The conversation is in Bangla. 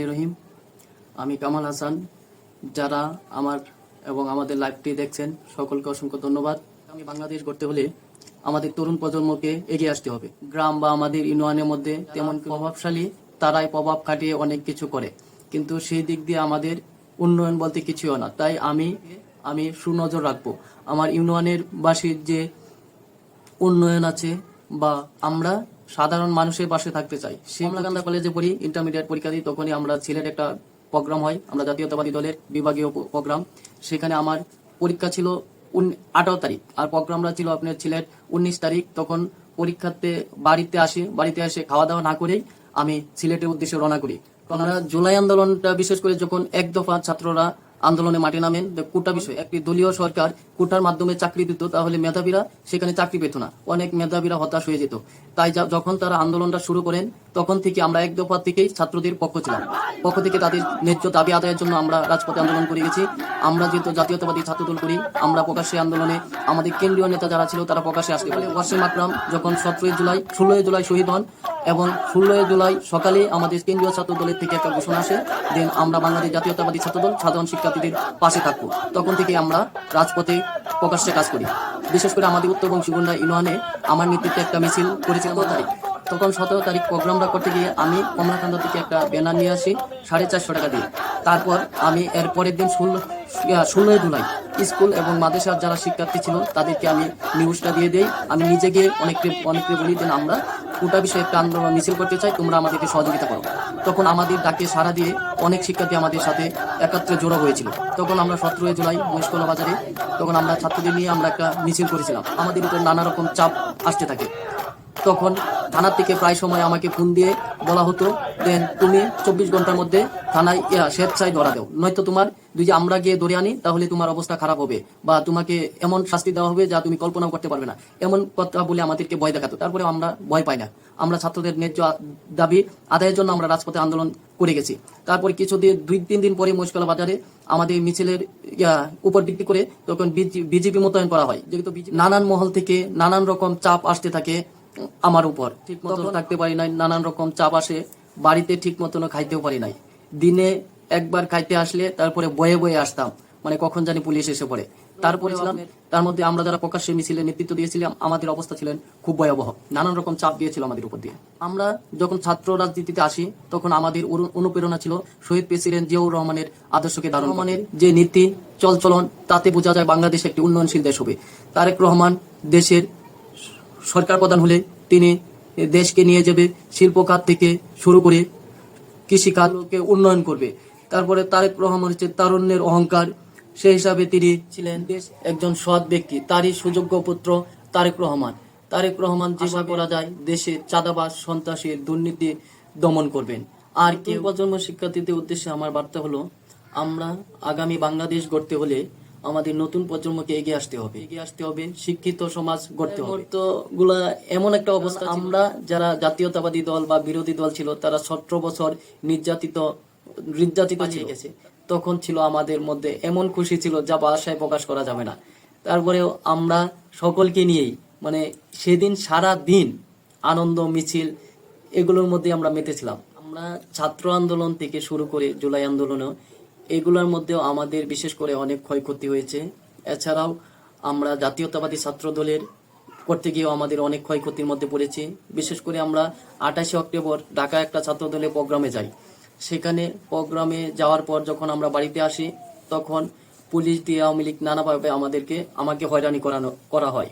রহিম, আমি কামাল হাসান। যারা আমার এবং আমাদের লাইভটি দেখছেন, সকলকে অসংখ্য ধন্যবাদ। আমি বাংলাদেশ গড়তে হলে আমাদের তরুণ প্রজন্মকে এগিয়ে আসতে হবে। গ্রাম বা আমাদের ইউনিয়নের মধ্যে তেমন প্রভাবশালী, তারাই প্রভাব খাটিয়ে অনেক কিছু করে। কিন্তু সেই দিক দিয়ে আমাদের উন্নয়ন বলতে কিছুও না। তাই আমি আমি সুনজর রাখব। আমার ইউনিয়নের বাসীর যে উন্নয়ন আছে বা আমরা সাধারণ মানুষের পাশে থাকতে চাই। শিমলাকান্দা কলেজে পড়ি ইন্টারমিডিয়েট পরীক্ষা দিই তখনই আমরা সিলেট একটা প্রোগ্রাম হয় আমরা জাতীয়তাবাদী দলের বিভাগীয় প্রোগ্রাম। সেখানে আমার পরীক্ষা ছিল আঠারো তারিখ আর প্রোগ্রামটা ছিল আপনার সিলেট উনিশ তারিখ। তখন পরীক্ষাতে বাড়িতে আসি বাড়িতে এসে খাওয়া দাওয়া না করেই আমি সিলেটের উদ্দেশ্যে রওনা করি। আমরা জুলাই আন্দোলনটা বিশেষ করে যখন এক দফা ছাত্ররা আন্দোলনে মাঠে নামেন। কোটা বিষয় একটি দলীয় সরকার কোটার মাধ্যমে চাকরি দিত, তাহলে মেধাবীরা সেখানে চাকরি পেত না। অনেক মেধাবীরা হতাশ হয়ে যেত। তাই যখন তারা আন্দোলনটা শুরু করেন, তখন থেকে আমরা এক দফা থেকেই ছাত্রদের পক্ষ ছিলাম। পক্ষ থেকে তাদের ন্যায্য দাবি আদায়ের জন্য আমরা রাজপথে আন্দোলন করে গেছি। আমরা যেহেতু জাতীয়তাবাদী ছাত্রদল করি, আমরা প্রকাশ্যে আন্দোলনে আমাদের কেন্দ্রীয় নেতা যারা ছিল, তারা প্রকাশ্যে আসতে পারে। ওয়াসিম আকরাম যখন সতেরোই জুলাই, ষোলোই জুলাই শহীদ হন এবং ষোলোই জুলাই সকালে আমাদের কেন্দ্রীয় ছাত্র দলের থেকে একটা ঘোষণা আসে দেন আমরা বাংলাদেশ জাতীয়তাবাদী ছাত্রদল, সাধারণ শিক্ষার্থীদের পাশে থাকব। তখন থেকে আমরা রাজপথে প্রকাশ্যে কাজ করি। বিশেষ করে আমাদের উত্তর উত্তরবঙ্গীগুন্ডা ইউনিয়নে আমার নেতৃত্বে একটা মিছিল করেছিল কত তারিখ। তখন সতেরো তারিখ প্রোগ্রামটা করতে গিয়ে আমি কমলাকান্দা থেকে একটা ব্যানার নিয়ে আসি, সাড়ে চারশো টাকা দিয়ে। তারপর আমি এর পরের দিন ষোলো ষোলোই জুলাই স্কুল এবং মাদ্রাসার যারা শিক্ষার্থী ছিল তাদেরকে আমি নিউজটা দিয়ে দিই। আমি নিজে গিয়ে অনেককে অনেককে বলি যে আমরা কোটা বিষয়ে একটা আন্দোলন, মিছিল করতে চাই, তোমরা আমাদেরকে সহযোগিতা করো। তখন আমাদের ডাকে সারা দিয়ে অনেক শিক্ষার্থী আমাদের সাথে একত্রে জড়ো হয়েছিল। তখন আমরা সতেরোই জুলাই মহেশকলা বাজারে, তখন আমরা ছাত্রদের নিয়ে আমরা একটা মিছিল করেছিলাম। আমাদের উপর নানা রকম চাপ আসতে থাকে। তখন থানার থেকে প্রায় সময় আমাকে ফোন দিয়ে বলা হতো, দেন তুমি চব্বিশ ঘণ্টার মধ্যে থানায় স্বেচ্ছায় ধরা দেও। নয়তো তোমার দুই যে আমরা গিয়ে ধরে আনি, তাহলে তোমার অবস্থা খারাপ হবে বা তোমাকে এমন শাস্তি দেওয়া হবে যা তুমি কল্পনাও করতে পারবে না। এমন কথা বলে আমাদেরকে ভয় দেখাতো। তারপরে আমরা ভয় পাই না। আমরা ছাত্রদের ন্যায্য দাবি আদায়ের জন্য আমরা রাজপথে আন্দোলন করে গেছি। তারপরে কিছুদিন দুই, তিন দিন পরে মহিষকলা বাজারে আমাদের মিছিলের উপর ভিত্তি করে তখন বিজেপি মোতায়েন করা হয়। যেহেতু নানান মহল থেকে নানান রকম চাপ আসতে থাকে। আমার উপর। ঠিক মতো থাকতে পারি নাই নানান রকম চাপ আসে বাড়িতে ঠিক মতন খাইতেও পারি নাই। দিনে একবার খাইতে আসলে তারপরে বয়ে বয়ে আসতাম মানে কখন জানি পুলিশ এসে পড়ে। তারপরে ছিলাম তার মধ্যে আমরা যারা প্রকাশ্যে মিছিলে নেতৃত্ব দিয়েছিলাম আমাদের অবস্থা ছিলেন খুব ভয়াবহ। নানান রকম চাপ দিয়েছিল আমাদের উপর দিয়ে। আমরা যখন ছাত্র রাজনীতিতে আসি তখন আমাদের অনুপ্রেরণা ছিল শহীদ প্রেসিডেন্ট জিয়াউর রহমানের আদর্শকে ধারণ রহমানের যে নীতি চলচলন তাতে বোঝা যায় বাংলাদেশ একটি উন্নয়নশীল দেশ হবে। তারেক রহমান দেশের সরকার প্রধান হলে তিনি দেশকে নিয়ে যাবে শিল্প খাত থেকে শুরু করে কৃষি খাতকে উন্নয়ন করবে। তারপরে তারেক রহমান হচ্ছে তারুণ্যের অহংকার। সেই হিসাবে তিনি ছিলেন দেশ একজন সৎ ব্যক্তি তারই সুযোগ্য পুত্র তারেক রহমান। তারেক রহমান যেভাবে করা। যায় দেশে চাঁদাবাজ সন্ত্রাসী দুর্নীতি দমন করবেন। আর কেউ প্রজন্ম শিক্ষার্থীদের উদ্দেশ্যে আমার বার্তা হলো আমরা আগামী বাংলাদেশ গড়তে হলে আমাদের নতুন প্রজন্মকে এগিয়ে আসতে হবে। এগিয়ে আসতে হবে শিক্ষিত সমাজ গড়তে হবে। তো গুলা এমন একটা অবস্থা আমরা যারা জাতীয়তাবাদী দল বা বিরোধী দল ছিল তারা সতেরো বছর নির্যাতিত নির্যাতিত ছিল। গেছে। তখন ছিল আমাদের মধ্যে এমন খুশি ছিল যা ভাষায় প্রকাশ করা যাবে না। তারপরেও আমরা সকলকে নিয়েই মানে সেদিন সারা দিন আনন্দ মিছিল এগুলোর মধ্যে আমরা মেতেছিলাম। আমরা ছাত্র আন্দোলন থেকে শুরু করে জুলাই আন্দোলনেও এগুলোর মধ্যেও আমাদের বিশেষ করে অনেক ক্ষয়ক্ষতি হয়েছে। এছাড়াও আমরা জাতীয়তাবাদী ছাত্র দলের করতে গিয়েও আমাদের অনেক ক্ষয়ক্ষতির মধ্যে পড়েছি। বিশেষ করে আমরা আঠাশে অক্টোবর ঢাকা একটা ছাত্র দলের প্রোগ্রামে যাই। সেখানে প্রোগ্রামে যাওয়ার পর যখন আমরা বাড়িতে আসি, তখন পুলিশ দিয়ে আওয়ামী লীগ নানাভাবে আমাদেরকে, আমাকে হয়রানি করানো, করা হয়।